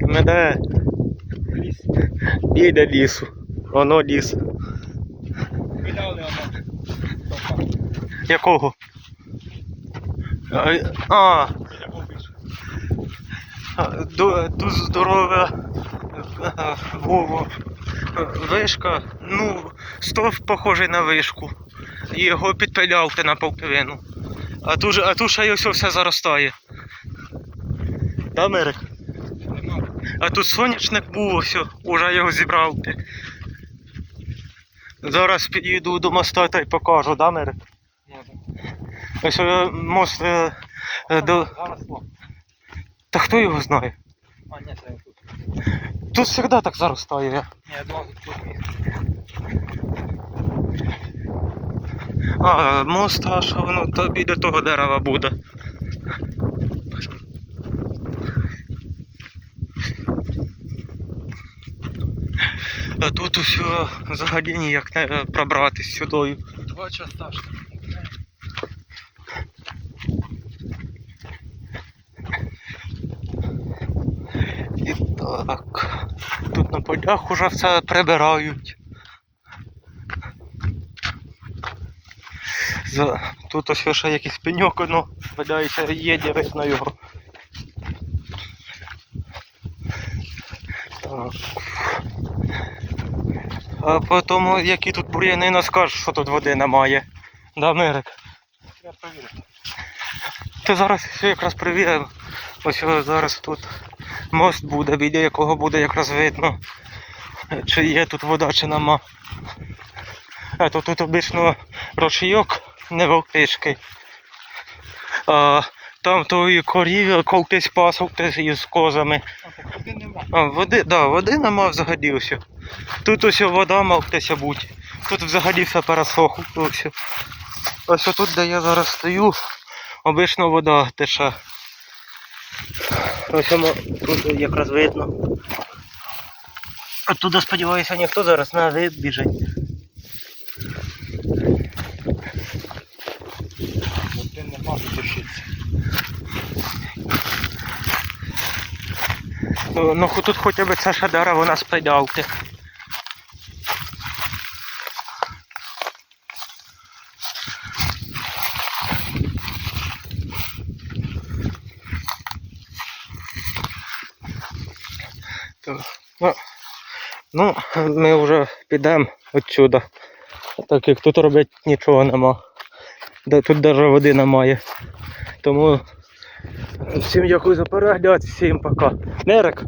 Ми де? Ліс. Біля лісу. Воно ліс. Видали воно. Якого? А, а, тут здорова Вова. Вишка, ну, стов похожий на вишку. І його підпиляв ти на половину. А тут, а тут ще й все заростає. Да, Мерик? А тут соняшник був ось, уже його зібрав. Зараз підійду до моста та й покажу, да, Мерик? Ось е, мост е, е, до. Та хто його знає? А, ні, це тут. Тут завжди так заростає. Ні, я думав, тут. А, мост аж воно то біля того дерева буде. А тут усе взагалі ніяк не е, пробратись сюди. Два часа. І так. Тут на полях уже все прибирають. Тут ось ще якийсь пеньок, ну, валяється, є видно його. Так. А потім, які тут бур'яни, не скажеш, що тут води немає. Да, Мирик? Треба перевірити. Ти зараз все якраз перевірив. Ось зараз тут мост буде, біля якого буде якраз видно, чи є тут вода, чи нема. А то тут обично ручійок невеличкий. А там той корів колтись пасок із козами. А, води нема. Води, да, води нема взагалі ось. Тут ось вода мавтеся бути. Тут взагалі все пересохло. Ось. ось тут, де я зараз стою, обично вода тече. Ось тут якраз видно. Оттуда, сподіваюся, ніхто зараз не вибіжить. Води нема, витушиться. Ну, тут хоча б ще дерево нас придявте. То, Ну, ну, ми вже підемо відсюди. Так як тут робити нічого нема. Тут навіть води немає. Тому всім дякую за перегляд, всім пока. Нерик,